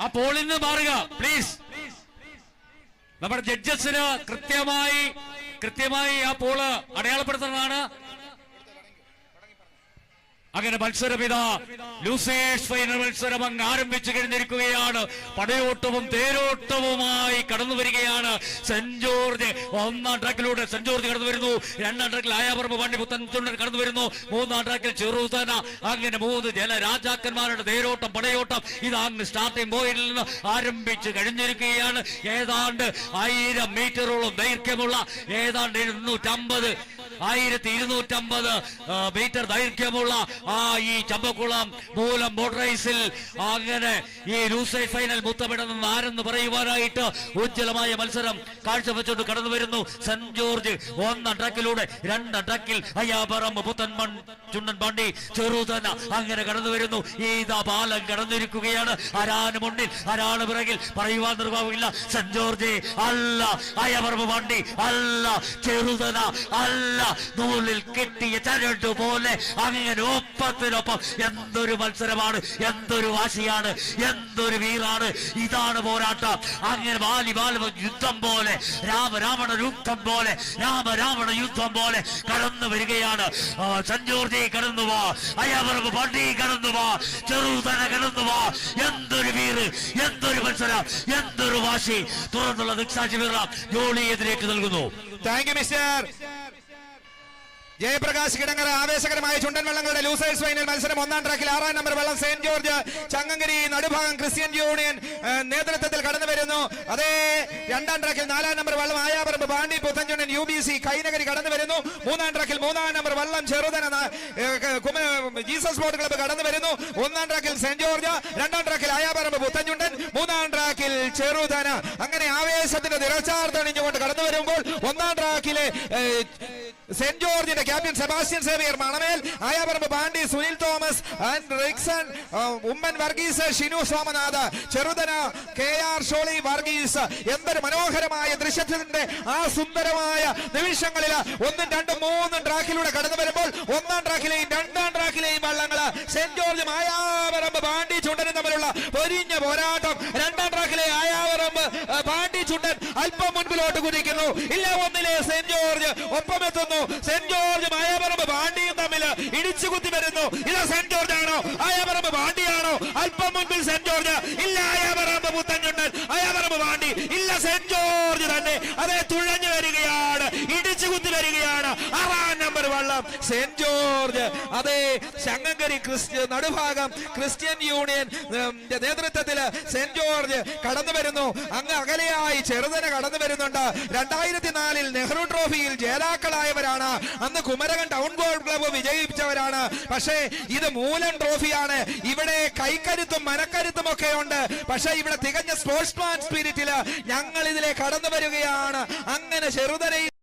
ആ പോളിൽ നിന്ന് മാറുക. പ്ലീസ് നമ്മുടെ ജഡ്ജസിന് കൃത്യമായി കൃത്യമായി ആ പോൾ അടയാളപ്പെടുത്തുന്നതാണ്. അങ്ങനെ മത്സരം ഇതാ ലൂസേഴ്സ് ഫൈനൽ മത്സരം അങ്ങ് ആരംഭിച്ചു കഴിഞ്ഞിരിക്കുകയാണ്. പടയോട്ടവും തേരോട്ടവുമായി കടന്നു വരികയാണ്. സെന്റ് ജോർജ് ഒന്നാം ട്രാക്കിലൂടെ സെന്റ് ജോർജ് കടന്നു വരുന്നു. രണ്ടാം ട്രാക്കിൽ ആയാപറമ്പ് പണ്ഡിപുത്തൻ കടന്നു വരുന്നു. മൂന്നാം ട്രാക്കിൽ ചെറുതന അങ്ങനെ മൂന്ന് ജലരാജാക്കന്മാരുടെ തേരോട്ടം പടയോട്ടം ഇത് അങ്ങ് സ്റ്റാർട്ടിംഗ് പോയിന്റിൽ നിന്ന് ആരംഭിച്ചു കഴിഞ്ഞിരിക്കുകയാണ്. ഏതാണ്ട് ആയിരം മീറ്ററോളം ദൈർഘ്യമുള്ള ഏതാണ്ട് എഴുന്നൂറ്റമ്പത് ആയിരത്തി ഇരുന്നൂറ്റമ്പത് മീറ്റർ ദൈർഘ്യമുള്ള ആ ഈ ചമ്പക്കുളം മൂലം ബോട്ട് റേസിൽ അങ്ങനെ ഈ ലൂസൈ ഫൈനൽ മുത്തമിടുന്ന ആരെന്ന് പറയുവാനായിട്ട് ഉജ്ജ്വലമായ മത്സരം കാഴ്ചവെച്ചുകൊണ്ട് കടന്നു വരുന്നു. സെന്റ് ജോർജ് ഒന്നാം ട്രക്കിലൂടെ രണ്ടാം ട്രക്കിൽ അയ്യാപറമ്പ് പുത്തൻ മൺ ചുണ്ടൻ പാണ്ടി ചെറുതന അങ്ങനെ കടന്നു വരുന്നു. ഈതാ പാലം കടന്നിരിക്കുകയാണ്. ആരാണ് മുന്നിൽ? ആരാണ് പിറകിൽ? പറയുവാൻ നിർവാഹമില്ല. സെന്റ് ജോർജ് അല്ല അയ്യാപറമ്പ് പാണ്ടി അല്ല ചെറുതന അല്ല നൂലിൽ കെട്ടിയ ചരടുപോലെ അങ്ങനെ ഒപ്പത്തിനൊപ്പം എന്തൊരു മത്സരമാണ് എന്തൊരു വാശിയാണ് എന്തൊരു വീറാണ്. ഇതാണ് പോരാട്ടം. അങ്ങനെ ബാല യുദ്ധം പോലെ രാമരാവണ യുദ്ധം പോലെ രാമരാവണ യുദ്ധം പോലെ കടന്നു വരികയാണ്. ആ, സഞ്ജോർജി കടന്നു വാ അയ്യാപറമ്പ് പണ്ടി കടന്നു വാ ചെറുതന കടന്നു വാ. എന്തൊരു വീറ് എന്തൊരു മത്സരം എന്തൊരു വാശി. തുറന്നുള്ള ദിക്സാക്ഷി വീറാം ജോളി എതിരേക്ക് നൽകുന്നു. Thank you Mister Jayaprakash Kidangara ആവേശകരമായ ചുണ്ടൻ വെള്ളങ്ങളുടെ ലൂസേഴ്സ് ഫൈനൽ മത്സരം. ഒന്നാം ട്രാക്കിൽ ആറാം നമ്പർ വെള്ളം Saint George Changankari Nadubhagam Christian union നേതൃത്വത്തിൽ കടന്നു വരുന്നു. അതേ രണ്ടാം ട്രാക്കിൽ നാലാം നമ്പർ വെള്ളം Ayaparambu Pandi Puthanchundan U B C Kainakary കടന്നു വരുന്നു. മൂന്നാം ട്രാക്കിൽ മൂന്നാം നമ്പർ വെള്ളം ചെറുതന ജീസസ് ബോട്ട് ക്ലബ്ബ് കടന്നു വരുന്നു. ഒന്നാം ട്രാക്കിൽ സെന്റ് ജോർജ് രണ്ടാം ട്രാക്കിൽ ആയാപറമ്പ് പുത്തഞ്ചുണ്ടൻ മൂന്നാം ട്രാക്കിൽ ചെറുതന. അങ്ങനെ ആവേശത്തിന്റെ നിറച്ചാർത്തണിഞ്ഞുകൊണ്ട് കടന്നു വരുമ്പോൾ ഒന്നാം ട്രാക്കിലെ സെന്റ് ജോർജിന്റെ captain Sebastian Xavier Manamel Ayaparambu Pandi Sunil Thomas and Rixon Oommen Varghese Shinu Somanath Cheruthana K R Sholy Varghese. എന്തൊരു മനോഹരമായ ദൃശ്യത്തിന്റെ ആ സുന്ദരമായ നിമിഷങ്ങളിൽ ഒന്നും രണ്ടും മൂന്നും ട്രാക്കിലൂടെ കടന്നു വരുമ്പോൾ ഒന്നാം ട്രാക്കിലെയും രണ്ടാം ട്രാക്കിലെയും വള്ളങ്ങൾ സെന്റ് ജോർജ് ആയാപറമ്പ് പാണ്ഡി ചുണ്ടനും തമ്മിലുള്ള പൊരിഞ്ഞ പോരാട്ടം. രണ്ടാം അല്പം മുൻപിലോട്ട് കുതിക്കുന്നു. ഇല്ല ഒന്നിലെ സെന്റ് ജോർജ്. ഒപ്പം എത്തുന്നു സെന്റ് ജോർജ് മായാപറമ്പ് പാണ്ഡിയും തമ്മിൽ ഇടിച്ചു കുത്തി വരുന്നു. ഇത് സെന്റ് ജോർജ് ആണോ അയാപറമ്പ് പാണ്ഡിയാണോ? അല്പം മുൻപിൽ സെന്റ് ജോർജ്. ഇല്ല ആയാപറമ്പ് പുത്തൻചുണ്ടൻ അയാപറമ്പ് പാണ്ഡി. ഇല്ല സെന്റ് ജോർജ് തന്നെ. അതെ തുഴഞ്ഞു വള്ളം സെന്റ് ജോർജ് അതെ ശങ്കങ്കരി ക്രിസ്ത്യ നടുഭാഗം ക്രിസ്ത്യൻ യൂണിയൻ നേതൃത്വത്തിൽ സെന്റ് ജോർജ് കടന്നു വരുന്നു. അങ്ങ് അകലെയായി ചെറുതന കടന്നു വരുന്നുണ്ട്. രണ്ടായിരത്തി നാലിൽ നെഹ്റു ട്രോഫിയിൽ ജേതാക്കളായവരാണ്. അന്ന് കുമരകം ടൗൺ ബോൾ ക്ലബ്ബ് വിജയിപ്പിച്ചവരാണ് പക്ഷേ ഇത് മൂലം ട്രോഫിയാണ്. ഇവിടെ കൈക്കരുത്തും മനക്കരുത്തും ഒക്കെ ഉണ്ട്. പക്ഷേ ഇവിടെ തികഞ്ഞ സ്പോർട്സ്മാൻ സ്പിരിറ്റിൽ ഞങ്ങൾ ഇതിലെ കടന്നു വരികയാണ്. അങ്ങനെ ചെറുതനയിൽ